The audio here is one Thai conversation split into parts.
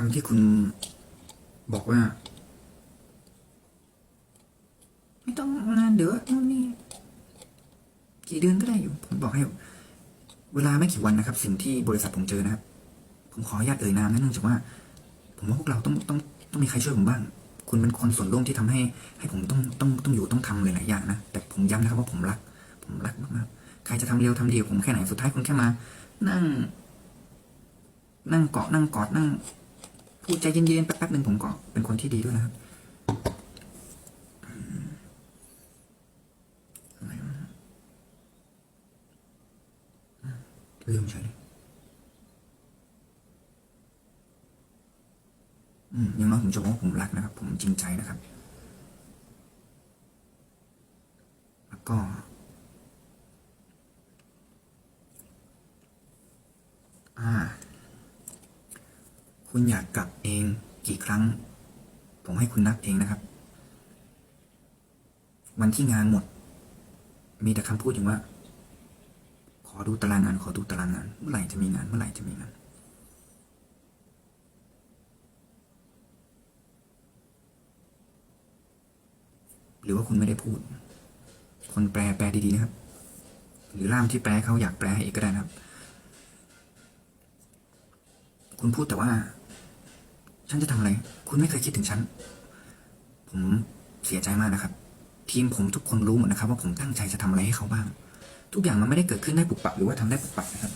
คำที่คุณบอกว่า ไม่ต้องนานเดี๋ยวนู่นนี่กี่เดือนก็ได้อยู่ ผมบอกให้ เวลาไม่กี่วันนะครับ สิ่งที่บริษัทผมเจอนะครับ ผมขออนุญาตเอ่ยนามนะเนื่องจากว่า ผมว่าพวกเราต้องต้องต้องมีใครช่วยผมบ้าง คุณเป็นคนส่วนร่วมที่ทำให้ ให้ผมต้องต้องต้องอยู่ต้องทำหลายๆอย่างนะแต่ผมย้ำนะครับว่าผมรัก ผมรักมากๆใครจะทำเร็วทำดีกับผมแค่ไหนสุดท้ายคุณแค่มา นั่ง นั่งเกาะนั่งกอดนั่ง พูดใจเย็นๆแป๊บๆหนึ่งผมก็เป็นคนที่ดีด้วยนะครับอืมอะไรวะอืมลืมเฉยเลยอืมอยังน้อยผมจะบอกว่าผมรักนะครับ ผมจริงใจนะครับ แล้วก็ อ่า คุณอยากกลับเองกี่ครั้ง ผมให้คุณนับเองนะครับ วันที่งานหมด มีแต่คำพูดอย่างว่า ขอดูตารางงาน ขอดูตารางงาน เมื่อไหร่จะมีงาน เมื่อไหร่จะมีงาน หรือว่าคุณไม่ได้พูด คนแปลแปลดีๆนะครับ หรือล่ามที่แปลเขาอยากแปลให้อีกก็ได้นะครับ คุณพูดแต่ว่า ฉันจะทำอะไร คุณไม่เคยคิดถึงฉัน ผมเสียใจมากนะครับ ทีมผมทุกคนรู้หมดนะครับ ว่าผมตั้งใจจะทำอะไรให้เขาบ้าง ทุกอย่างมันไม่ได้เกิดขึ้นได้ปุบปับหรือว่าทำได้ปุบปับนะครับ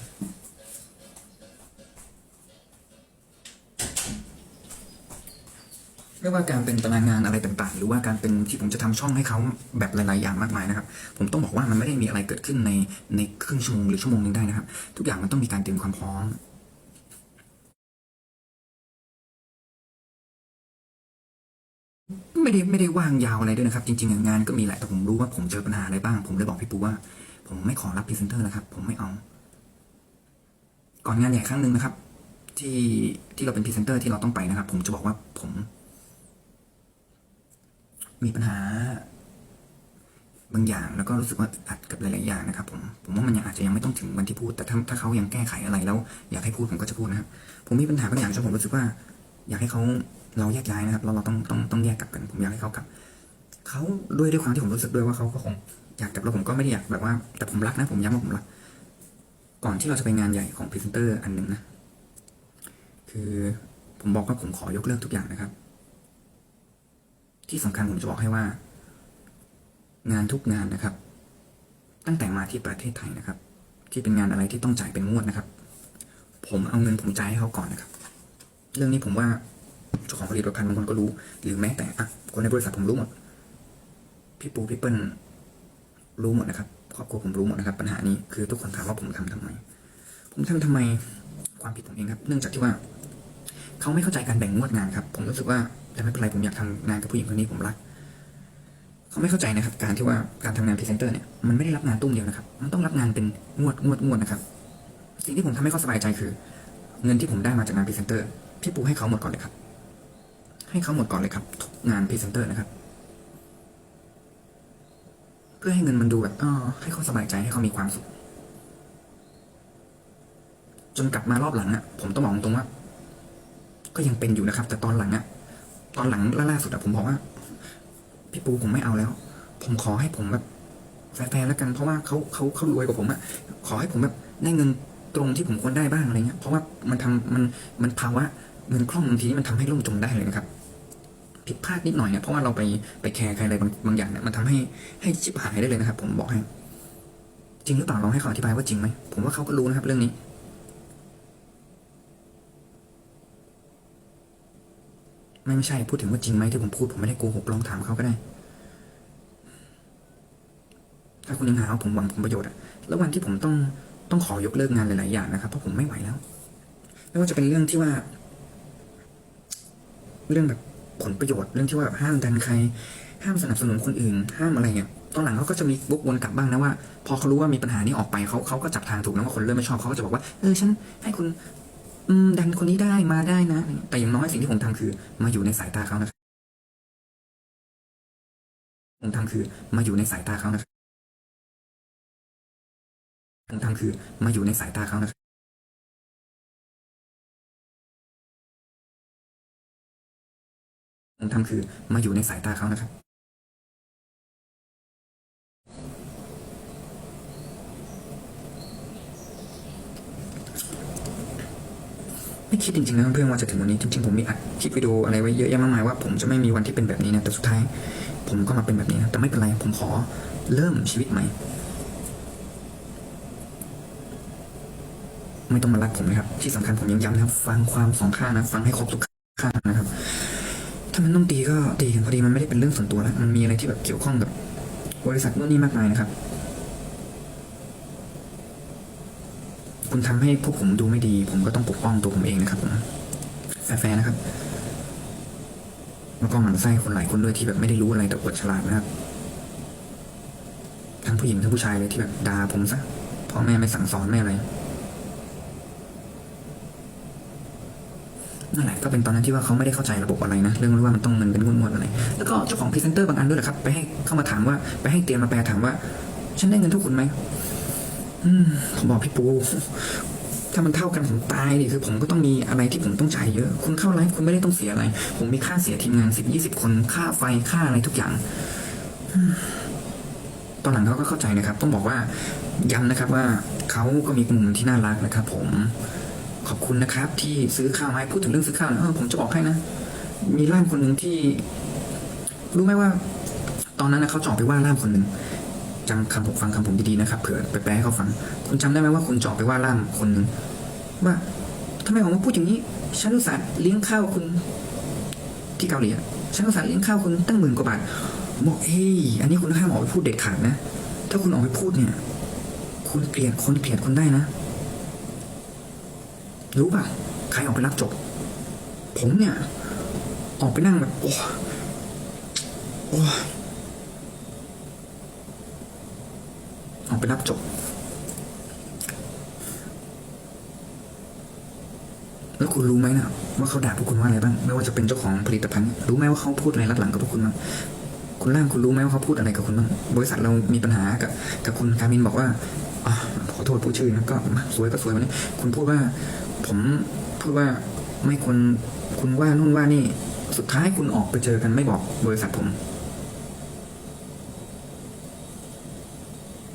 ไม่ว่าการเป็นตารางงานอะไรต่างๆ หรือว่าการเป็นที่ผมจะทำช่องให้เขาแบบหลายๆอย่างมากมายนะครับ ผมต้องบอกว่ามันไม่ได้มีอะไรเกิดขึ้นในในครึ่งชั่วโมงหรือชั่วโมงนึงได้นะครับ ทุกอย่างมันต้องมีการเตรียมความพร้อม ไม่ได้ไม่ได้ว่างยาวอะไรด้วยนะครับ จริงๆงานก็มีแหละแต่ผมรู้ว่าผมเจอปัญหาอะไรบ้าง ผมเลยบอกพี่ปูว่า ผมไม่ขอรับพรีเซนเตอร์นะครับ ผมไม่เอา ก่อนงานใหญ่ครั้งหนึ่งนะครับ ที่ที่เราเป็นพรีเซนเตอร์ที่เราต้องไปนะครับ ผมจะบอกว่าผม มีปัญหา บางอย่างแล้วก็รู้สึกว่าอัดกับหลายๆอย่างนะครับ ผมผมว่ามันยังอาจจะยังไม่ต้องถึงวันที่พูด แต่ถ้าถ้าเขายังแก้ไขอะไรแล้ว อยากให้พูดผมก็จะพูดนะครับผมมีปัญหาบางอย่างจนผมรู้สึกว่า อยากให้เขา เราแยกย้ายนะครับเราเราต้องต้องต้องแยกกลับกัน ผมอยากให้เขากลับเขาด้วยด้วยความที่ผมรู้สึกด้วยว่าเขาก็คงอยากกลับแล้วผมก็ไม่ได้อยากแบบว่า แต่ผมรักนะ ผมย้ำว่าผมรัก ก่อนที่เราจะไปงานใหญ่ของพรีเซนเตอร์อันหนึ่งนะ คือผมบอกว่าผมขอยกเลิกทุกอย่างนะครับ ที่สำคัญผมจะบอกให้ว่า งานทุกงานนะครับ ตั้งแต่มาที่ประเทศไทยนะครับ ที่เป็นงานอะไรที่ต้องจ่ายเป็นงวดนะครับ ผมเอาเงินผมจ่ายให้เขาก่อนนะครับ เรื่องนี้ผมว่า เจ้าของผลิตภัณฑ์บางคนก็รู้ หรือแม้แต่อะคนในบริษัทผมรู้หมด พี่ปูพี่เปิ้ลรู้หมดนะครับ ครอบครัวผมรู้หมดนะครับ ปัญหานี้คือทุกคนถามว่าผมทำทำไม ผมทำทำไมความผิดผมเองครับ เนื่องจากที่ว่า เขาไม่เข้าใจการแบ่งงวดงานครับ ผมรู้สึกว่าแต่ไม่เป็นไรผมอยากทำงานกับผู้หญิงคนนี้ผมรักเขาไม่เข้าใจนะครับ การที่ว่าการทำงานพรีเซนเตอร์เนี่ยมันไม่ได้รับงานตุ้มเดียวนะครับ มันต้องรับงานเป็นงวดงวดงวดนะครับ สิ่งที่ผมทำให้เขาสบายใจคือ เงินที่ผมได้มาจากงานพรีเซนเตอร์พี่ปูให้เขาหมดก่อนเลยครับ ให้เขาหมดก่อนเลยครับ ทุกงานพรีเซนเตอร์นะครับ เพื่อให้เงินมันดูแบบอ๋อให้เขาสบายใจให้เขามีความสุข จนกลับมารอบหลังอะ ผมต้องบอกตรงว่า ก็ยังเป็นอยู่นะครับ แต่ตอนหลังอะ ตอนหลังล่าสุดอะผมบอกว่า พี่ปูผมไม่เอาแล้ว ผมขอให้ผมแบบแฟร์ๆแล้วกันเพราะว่าเขาเขาเขารวยกว่าผมอะขอให้ผมแบบได้เงินตรงที่ผมควรได้บ้างอะไรเงี้ยเพราะว่ามันทำมันมันภาวะเงินคล่องบางทีมันทำให้ล่มจมได้เลยนะครับ ผิดพลาดนิดหน่อยเนี่ยเพราะว่าเราไปไปแคร์ใครอะไรบางบางอย่างเนี่ยมันทำให้ให้ชิบหายได้เลยนะครับ ผมบอกให้ จริงหรือเปล่าลองให้เขาอธิบายว่าจริงไหมผมว่าเขาก็รู้นะครับ เรื่องนี้ไม่ไม่ใช่พูดถึงว่าจริงไหมที่ผมพูดผมไม่ได้โกหกลองถามเขาก็ได้ ถ้าคุณยังหาว่าผมหวังผลประโยชน์อะแล้ววันที่ผมต้องต้องขอยกเลิกงานหลายๆอย่างนะครับเพราะผมไม่ไหวแล้วไม่ว่าจะเป็นเรื่องที่ว่า เรื่องแบบ ผลประโยชน์เรื่องที่ว่าแบบห้ามดันใคร ห้ามสนับสนุนคนอื่น ห้ามอะไรเงี้ยตอนหลังเขาก็จะมีวกวนกลับบ้างนะว่า พอเขารู้ว่ามีปัญหานี้ออกไปเขาเขาก็จับทางถูกนะว่าคนเริ่มไม่ชอบเขาก็จะบอกว่าเออฉันให้คุณดันคนนี้ได้มาได้นะ แต่อย่างน้อยสิ่งที่ผมทำคือ มาอยู่ในสายตาเขานะครับผมทำคือมาอยู่ในสายตาเขานะครับผมทำคือมาอยู่ในสายตาเขานะครับ ทำคือมาอยู่ในสายตาเขานะครับ ไม่คิดจริงๆนะเพื่อนว่าจะถึงวันนี้จริงๆผมมีอัดคลิปวิดีโออะไรไว้เยอะแยะมากมายว่าผมจะไม่มีวันที่เป็นแบบนี้นะแต่สุดท้าย ผมก็มาเป็นแบบนี้นะแต่ไม่เป็นไรผมขอเริ่มชีวิตใหม่ไม่ต้องมารักผมนะครับ ที่สำคัญผมยังย้ำนะครับ ฟังความสองข้างนะ ฟังให้ครบทุกข้างนะครับ ถ้ามันต้องตีก็ตีกันพอดีมันไม่ได้เป็นเรื่องส่วนตัวแล้วมันมีอะไรที่แบบเกี่ยวข้องกับบริษัทนู่นนี่มากมายนะครับ คุณทำให้พวกผมดูไม่ดี ผมก็ต้องปกป้องตัวผมเองนะครับผมแฟร์นะครับ แล้วก็หมั่นไส้คนหลายคนด้วยที่แบบไม่ได้รู้อะไรแต่อวดฉลาดนะครับ ทั้งผู้หญิงทั้งผู้ชายเลยที่แบบด่าผมซะพ่อแม่ไม่สั่งสอนไม่อะไร นั่นแหละก็เป็นตอนนั้นที่ว่าเขาไม่ได้เข้าใจระบบอะไรนะ เรื่องว่ามันต้องเงินเป็นงวดๆอะไร แล้วก็เจ้าของพรีเซนเตอร์บางอันด้วยแหละครับ ไปให้เข้ามาถามว่าไปให้เตรียมมาแปลถามว่า ฉันได้เงินเท่าคุณไหมผมบอกพี่ปู ถ้ามันเท่ากันผมตายดิคือผมก็ต้องมีอะไรที่ผมต้องจ่ายเยอะ คุณเข้าไลฟ์คุณไม่ได้ต้องเสียอะไร ผมมีค่าเสียทีมงานสิบยี่สิบคน ค่าไฟค่าอะไรทุกอย่างตอนหลังเขาก็เข้าใจนะครับ ต้องบอกว่าย้ำนะครับว่าเขาก็มีมุมที่น่ารักนะครับ ผม ขอบคุณนะครับ ที่ซื้อข้าวมาให้พูดถึงเรื่องซื้อข้าวนะเออผมจะบอกให้นะมีล่ามคนหนึ่งที่ รู้ไหมว่า ตอนนั้นนะเขาจะอไปว่าล่ามคนหนึ่งจำคำผมฟังคำผมดีๆนะครับเผื่อไปแปลให้เขาฟัง คุณจำได้ไหมว่าคุณจะอไปว่าล่ามคนหนึ่งว่าทำไมผมมาพูดอย่างนี้ฉันอุตส่าห์เลี้ยงข้าวคุณ ที่เกาหลีอะฉันอุตส่าห์เลี้ยงข้าวคุณตั้งหมื่นกว่าบาทผมบอกเฮ้ยอันนี้คุณห้ามออกไปพูดเด็ดขาดนะ ถ้าคุณออกไปพูดเนี่ย คุณเกลียดคนเกลียดคนได้นะ รู้ป่ะ ใครออกไปรับจบ ผมเนี่ย ออกไปนั่งแบบ โอ้โอ้ออกไปรับจบ แล้วคุณรู้ไหมนะว่าเขาด่าพวกคุณว่าอะไรบ้าง ไม่ว่าจะเป็นเจ้าของผลิตภัณฑ์ รู้ไหมว่าเขาพูดอะไรรับหลังกับพวกคุณบ้างคุณล่ามคุณรู้ไหมว่าเขาพูดอะไรกับคุณบ้าง บริษัทเรามีปัญหากับกับคุณการมินบอกว่าอขอโทษผู้ชื่อนะก็สวยก็สวยวันนี้คุณพูดว่า ผมพูดว่าไม่ควรคุณว่านู่นว่านี่ สุดท้ายคุณออกไปเจอกันไม่บอกบริษัทผม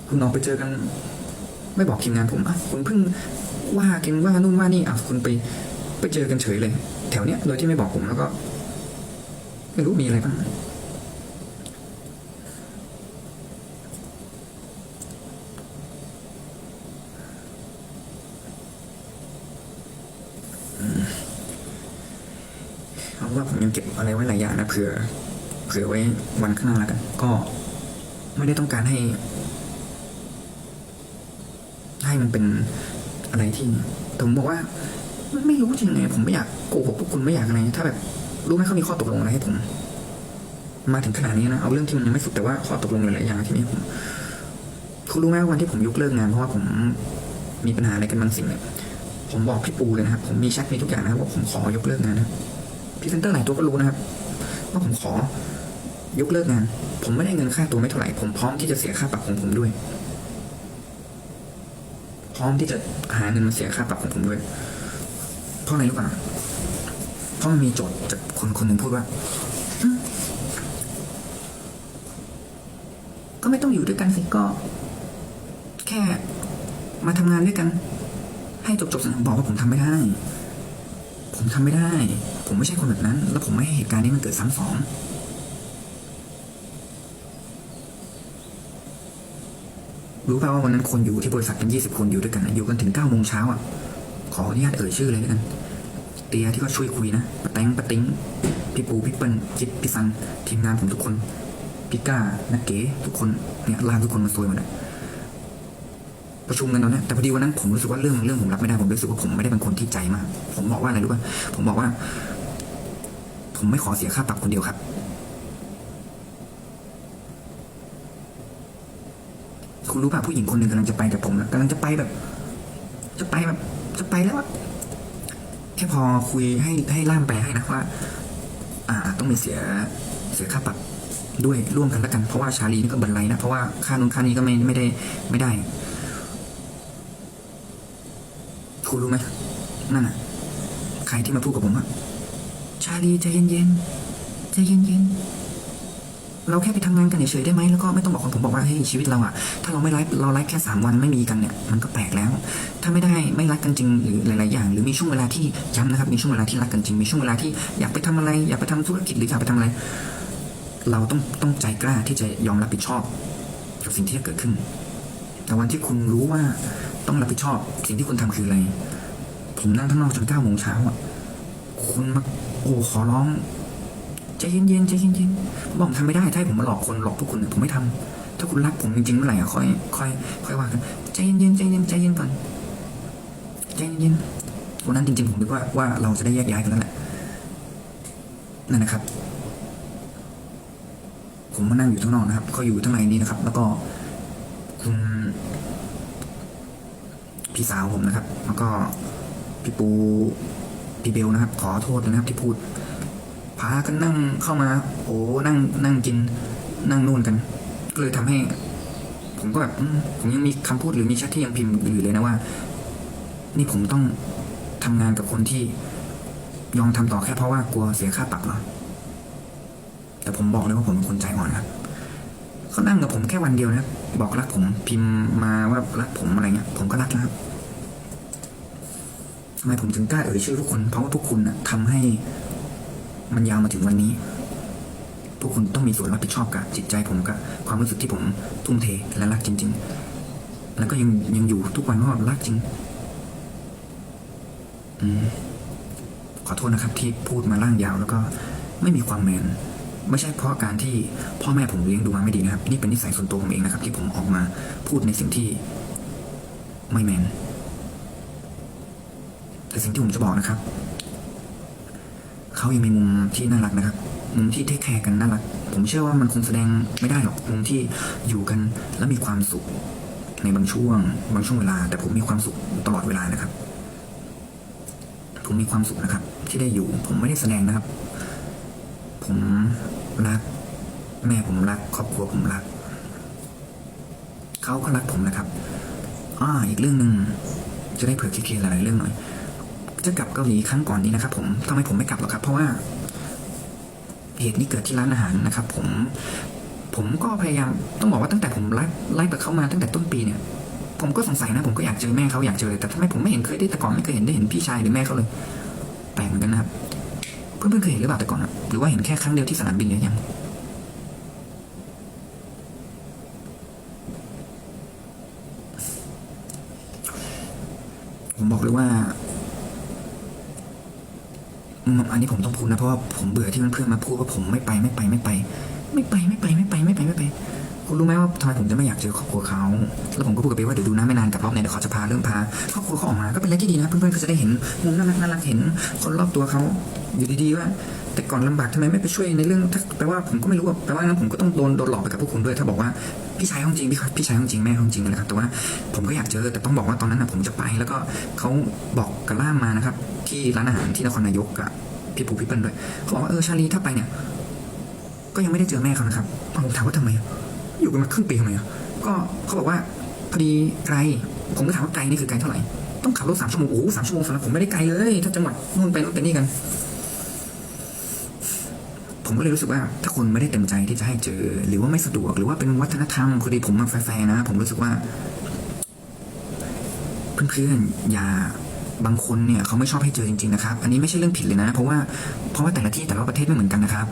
คุณออกไปเจอกัน ไม่บอกทีมงานผมอะคุณเพิ่งว่ากันว่านู่นว่านี่อะคุณไปไปเจอกันเฉยเลย แถวเนี้ยโดยที่ไม่บอกผมแล้วก็ ไม่รู้มีอะไรบ้างเอาว่า ผมยังเก็บอะไรไว้หลายอย่างนะเผื่อเผื่อไว้วันข้างหน้าแล้วกัน ก็ไม่ได้ต้องการให้ ให้มันเป็นอะไรที่ผมบอกว่าไม่รู้จริงไง ผมไม่อยากโกหกพวกคุณไม่อยากอะไรถ้าแบบรู้ไหมเขามีข้อตกลงอะไรให้ผมมาถึงขนาดนี้นะเอาเรื่องที่มันยังไม่สุดแต่ว่าข้อตกลงหลายอย่างที่มีให้ผมคุณรู้ไหมว่าวันที่ผมยกเลิกงานเพราะว่าผมมีปัญหาอะไรกันบางสิ่งเนี่ยผมบอกพี่ปูเลยนะครับผมมีแชทมีทุกอย่างนะครับว่าผมขอยกเลิกงานนะ รีเซนเตอร์หลายตัวก็รู้นะครับว่าผมขอยกเลิกงาน ผมไม่ได้เงินค่าตัวไม่เท่าไหร่ ผมพร้อมที่จะเสียค่าปรับของผมด้วย พร้อมที่จะหาเงินมาเสียค่าปรับของผมด้วย เพราะอะไรรู้ป่ะเพราะมันมีโจทย์จากคนคนหนึ่งพูดว่าก็ไม่ต้องอยู่ด้วยกันสิก็ แค่มาทำงานด้วยกัน ให้จบจบๆสันบอกว่าผมทำไม่ได้ ผมทำไม่ได้ ผมไม่ใช่คนแบบนั้น แล้วผมไม่ให้เหตุการณ์นี้มันเกิดซ้ำสองรู้ป่าวว่าวันนั้นคนอยู่ที่บริษัทกันยี่สิบคนอยู่ด้วยกันอยู่กันถึงเก้าโมงเช้าอะ ขออนุญาตเอ่ยชื่อเลยแล้วกัน เตียที่ก็ช่วยคุยนะปะแตงปะติงพี่ปูพี่เปิ้ลจิตพี่ซันทีมงานผมทุกคนพี่ก้านักเก๋ทุกคนเนี่ยลาทุกคนมาซวยหมดเลยประชุมกันตอนนี้แต่พอดีวันนั้นผมรู้สึกว่าเรื่องเรื่องผมรับไม่ได้ผมรู้สึกว่าผมไม่ได้เป็นคนที่ใจมาก ผมบอกว่าอะไรรู้ป่ะผมบอกว่า ผมไม่ขอเสียค่าปรับคนเดียวครับ คุณรู้ป่ะผู้หญิงคนหนึ่งกำลังจะไปกับผมกำลังจะไปแบบ จะไปแบบ จะไปแล้วอะแค่พอคุยให้ให้ล่ามแปลให้นะว่า อ่า ต้องมีเสียเสียค่าปรับด้วยร่วมกันแล้วกัน เพราะว่าชาลีนี่ก็บันไลนะ เพราะว่าค่านู้นค่านี้ก็ไม่ไม่ได้ไม่ได้ คุณรู้ไหมนั่นน่ะ ใครที่มาพูดกับผมว่า ชาลีใจเย็นๆใจใจเย็นๆเราแค่ไปทำงานกันเฉยๆได้ไหมแล้วก็ไม่ต้องบอกคนผมบอกว่าเฮ้ยชีวิตเราอะถ้าเราไม่ไลฟ์เราไลฟ์แค่สามวันไม่มีกันเนี่ยมันก็แปลกแล้ว ถ้าไม่ได้ไม่รักกันจริงหรือหลายๆอย่าง หรือมีช่วงเวลาที่ย้ำนะครับมีช่วงเวลาที่รักกันจริงมีช่วงเวลาที่อยากไปทำอะไร อยากไปทำธุรกิจหรืออยากไปทำอะไร เราต้องต้องใจกล้าที่จะยอมรับผิดชอบกับสิ่งที่จะเกิดขึ้น แต่วันที่คุณรู้ว่าต้องรับผิดชอบสิ่งที่คุณทำคืออะไร ผมนั่งข้างนอกจนเก้าโมงเช้าอะ คุณมาโอ้ขอร้องใจเย็นๆใจเย็นๆผมบอกผมทำไม่ได้ถ้าให้ผมมาหลอกคนหลอกพวกคุณเนี่ยผมไม่ทำถ้าคุณรักผมจริงๆเมื่อไหร่อะค่อยค่อยค่อยว่ากันใจเย็นๆใจเย็นใจเย็นก่อนใจเย็นๆวันนั้นจริงๆผมนึกว่าว่าเราจะได้แยกย้ายกันแล้วแหละนั่นนะครับ ผมมานั่งอยู่ข้างนอกนะครับเขาอยู่ข้างในนี้นะครับ แล้วก็คุณพี่สาวผมนะครับ แล้วก็พี่ปู พี่เบลนะครับ ขอโทษนะครับที่พูด พากันนั่งเข้ามา โอ้นั่งนั่งกิน นั่งนู่นกัน ก็เลยทำให้ ผมก็แบบผมยังมีคำพูดหรือมีแชทที่ยังพิมพ์อยู่เลยนะว่า นี่ผมต้องทำงานกับคนที่ยอมทำต่อแค่เพราะว่ากลัวเสียค่าปรับเหรอแต่ผมบอกเลยว่าผมเป็นคนใจอ่อนครับเขานั่งกับผมแค่วันเดียวนะบอกรักผมพิมพ์มาว่ารักผมอะไรเงี้ยผมก็รักแล้วครับำไมผมถึงกล้าเอ่ยชื่อทุกคนเพราะว่าพวกคุณนะทำให้มันยาวมาถึงวันนี้ พวกคุณต้องมีส่วนรับผิดชอบกับจิตใจผมกับความรู้สึกที่ผมทุ่มเทและรักจริง ๆ แล้วก็ยังยังอยู่ทุกวันเพราะว่ารักจริงอืมขอโทษนะครับ ที่พูดมาล่างยาว แล้วก็ไม่มีความแมนไม่ใช่เพราะการที่พ่อแม่ผมเลี้ยงดูมาไม่ดีนะครับ นี่เป็นนิสัยส่วนตัวผมเองนะครับ ที่ผมออกมาพูดในสิ่งที่ไม่แมน แต่สิ่งที่ผมจะบอกนะครับ เขายังมีมุมที่น่ารักนะครับ มุมที่เทคแคร์กันน่ารัก ผมเชื่อว่ามันคงแสดงไม่ได้หรอก มุมที่อยู่กันแล้วมีความสุข ในบางช่วง บางช่วงเวลา แต่ผมมีความสุขตลอดเวลานะครับ ผมมีความสุขนะครับ ที่ได้อยู่ ผมไม่ได้แสดงนะครับ ผมรัก แม่ผมรัก ครอบครัวผมรัก เขาก็รักผมนะครับอ่าอีกเรื่องหนึ่งจะได้เผื่อเคลียร์หลายๆเรื่องหน่อย จะกลับเกาหลีครั้งก่อนนี้นะครับ ผมทำไมผมไม่กลับหรอกครับ เพราะว่าเหตุนี้เกิดที่ร้านอาหารนะครับ ผมผมก็พยายามต้องบอกว่าตั้งแต่ผมไลฟ์ไลฟ์กับเขามาตั้งแต่ต้นปีเนี่ย ผมก็สงสัยนะผมก็อยากเจอแม่เขาอยากเจอแต่ทำไมผมไม่เห็นเคยได้แต่ก่อนไม่เคยเห็นได้เห็นพี่ชายหรือแม่เขาเลยแปลกเหมือนกันนะครับเพื่อนๆเคยเห็นหรือเปล่าแต่ก่อนหรือว่าเห็นแค่ครั้งเดียวที่สนามบินหรือยังผมบอกเลยว่า อันนี้ผมต้องพูดนะเพราะว่าผมเบื่อที่เพื่อนๆมาพูดว่าผมไม่ไปไม่ไปไม่ไป ไม่ไปไม่ไปไม่ไปไม่ไปไม่ไป คุณรู้ไหมว่าทำไมผมจะไม่อยากเจอครอบครัวเขาแล้วผมก็พูดกับเบว่าเดี๋ยวดูนะไม่นานกับรอบเนี่ยเดี๋ยวเขาจะพาเริ่มพาครอบครัวเขาออกมาก็เป็นเรื่องที่ดีนะเพื่อนๆก็จะได้เห็นมุมน่ารักน่ารักเห็นคนรอบตัวเขาอยู่ดีๆว่าแต่ก่อนลำบากทำไมไม่ไปช่วยในเรื่องถ้าแปลว่าผมก็ไม่รู้ว่าแปลว่างั้นผมก็ต้องโดนโดนหลอกไปกับพวกคุณด้วย ถ้าบอกว่าพี่ชายห้องจริงพี่พี่ชายห้องจริงแม่ห้องจริงนะครับแต่ว่าผมก็อยากเจอแต่ต้องบอกว่าตอนนั้นนะผมจะไป แล้วก็เขาบอกกับล่ามมานะครับที่ร้านอาหารที่นครนายกกับ พี่ปูพี่ปิ้ลด้วยเขาบอกว่าเออชาลีถ้าไปเนี่ย ก็ยังไม่ได้เจอแม่เขานะครับผมถามว่าทำไม อยู่กันมาครึ่งปีทำไมอะก็เขาบอกว่าพอดีไกล ผมก็ถามว่าไกลนี่คือไกลเท่าไหร่ต้องขับรถสามชั่วโมงโอ้สามชั่วโมงสำหรับผมไม่ได้ไกลเลย ถ้าจังหวัดนู่นไปนู่นไปนี่กัน ผมก็เลยรู้สึกว่าถ้าคนไม่ได้เต็มใจที่จะให้เจอ หรือว่าไม่สะดวกหรือว่าเป็นวัฒนธรรมพอดีผมมาแฟร์นะ ผมรู้สึกว่า เพื่อนๆอย่า บางคนเนี่ยเขาไม่ชอบให้เจอจริงๆนะครับ อันนี้ไม่ใช่เรื่องผิดเลยนะ เพราะว่าเพราะว่าแต่ละที่แต่ละประเทศไม่เหมือนกันนะครับ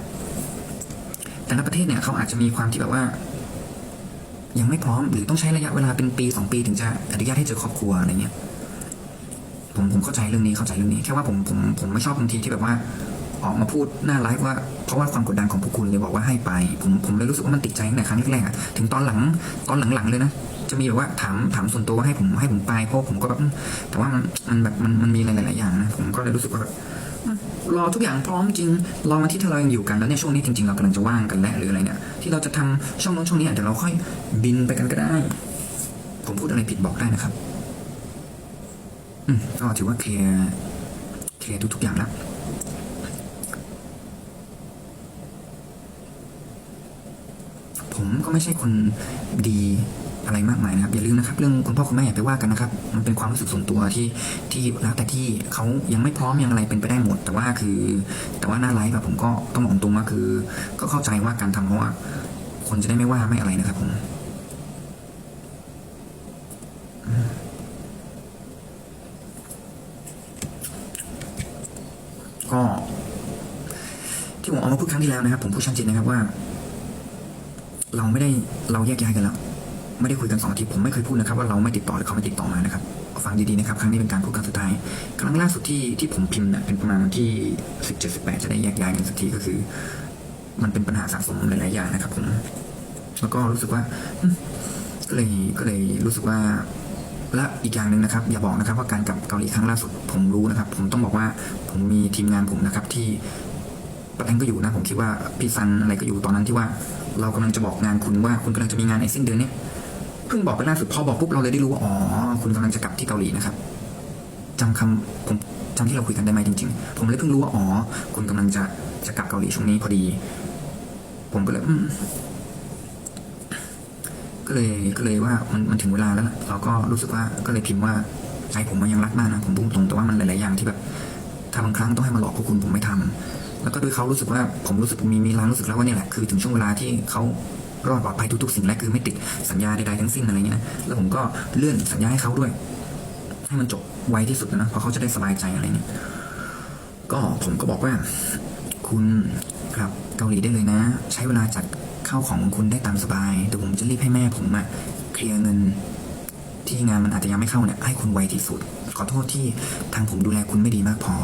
แต่ละประเทศเนี่ยเขาอาจจะมีความที่แบบว่า ยังไม่พร้อมหรือต้องใช้ระยะเวลาเป็นปีสองปีถึงจะอนุญาตให้เจอครอบครัวอะไรเงี้ยผมผมเข้าใจเรื่องนี้เข้าใจเรื่องนี้แค่ว่าผมผมผมไม่ชอบบางทีที่แบบว่าออกมาพูดหน้าไลฟ์ว่าเพราะว่าความกดดันของพวกคุณเลยบอกว่าให้ไป ผมผมเลยรู้สึกว่ามันติดใจตั้งแต่ครั้งแรกๆถึงตอนหลังตอนหลังๆเลยนะ จะมีแบบว่าถามถามส่วนตัวว่าให้ผมให้ผมไปเพราะผมก็แบบแต่ว่ามันมันแบบมันมันมีหลายๆอย่างนะผมก็เลยรู้สึกว่าแบบรอทุกอย่างพร้อมจริง รอมาที่ถ้าเรายังอยู่กันแล้วเนี่ยช่วงนี้จริง ๆ เรากำลังจะว่างกันแล้วหรืออะไรเนี่ยที่เราจะทำช่องน้นช่องนี้อาจจะเราค่อยบินไปกันก็ได้ ผมพูดอะไรผิดบอกได้นะครับ อืมก็ถือว่าเคลียร์เคลียร์ทุกๆอย่างแล้วผมก็ไม่ใช่คนดี อะไรมากมายนะครับอย่าลืมนะครับเรื่องคุณพ่อคุณแม่อย่าไปว่ากันนะครับ มันเป็นความรู้สึกส่วนตัวที่ที่แล้วแต่ที่เขายังไม่พร้อมยังอะไรเป็นไปได้หมด แต่ว่าคือ แต่ว่าหน้าไลฟ์แบบผมก็ต้องบอกตรงว่าคือ ก็เข้าใจว่าการทำเพราะว่า คนจะได้ไม่ว่าไม่อะไรนะครับผมก็ที่ผมออกมาพูดครั้งที่แล้วนะครับ ผมพูดชัดเจนนะครับว่า เราไม่ได้เราแยกย้ายกันแล้ว ไม่ได้คุยกันสองอาทิตย์ผมไม่เคยพูดนะครับว่าเราไม่ติดต่อหรือเขาไม่ติดต่อมานะครับฟังดีๆนะครับครั้งนี้เป็นการพูดครั้งสุดท้าย ครั้งล่าสุดที่ที่ผมพิมพ์เนี่ยเป็นประมาณวันที่สิบเจ็ดสิบแปดจะได้แยกย้ายกันสักทีก็คือ มันเป็นปัญหาสะสมหลายๆอย่างนะครับ ผม แล้วก็รู้สึกว่าก็เลยก็เลยรู้สึกว่าและอีกอย่างหนึ่งนะครับ อย่าบอกนะครับว่าการกลับเกาหลีครั้งล่าสุดผมรู้นะครับ ผมต้องบอกว่าผมมีทีมงานผมนะครับที่ปะแตงก็อยู่นะผมคิดว่าพี่ซันอะไรก็อยู่ตอนนั้นที่ว่าเรากำลังจะบอกงานคุณว่าคุณกำลังจะมีงานในสิ้นเดือนนี้ เพิ่งบอกไปล่าสุดพอบอกปุ๊บเราเลยได้รู้ว่าอ๋อคุณกำลังจะกลับที่เกาหลีนะครับจำคำผมจำที่เราคุยกันได้ไหมจริง ๆ ผมเลยเพิ่งรู้ว่าอ๋อคุณกำลังจะจะกลับเกาหลีช่วงนี้พอดี ผมก็เลยก็เลยก็เลยว่ามันมันถึงเวลาแล้วเราก็รู้สึกว่าก็เลยพิมพ์ว่าใจผมมันยังรักมากนะผมพูดตรงแต่ว่ามันหลาย ๆ อย่างที่แบบถ้าบางครั้งต้องให้มาหลอกพวกคุณผมไม่ทำแล้วก็ด้วยเขารู้สึกว่าผมรู้สึกมีมีรางรู้สึกแล้วว่านี่แหละคือถึงช่วงเวลาที่เขา รอดปลอดภัยทุกๆสิ่งและคือไม่ติดสัญญาใดๆทั้งสิ้นอะไรเงี้ยนะแล้วผมก็เลื่อนสัญญาให้เขาด้วย ให้มันจบไวที่สุดนะเพราะเขาจะได้สบายใจอะไรเงี้ยก็ผมก็บอกว่า คุณกลับเกาหลีได้เลยนะ ใช้เวลาจัดเข้าของของคุณได้ตามสบายเดี๋ยวผมจะรีบให้แม่ผมอะเคลียร์เงินที่งานมันอาจจะยังไม่เข้าเนี่ยให้คุณไวที่สุด ขอโทษที่ทางผมดูแลคุณไม่ดีมากพอ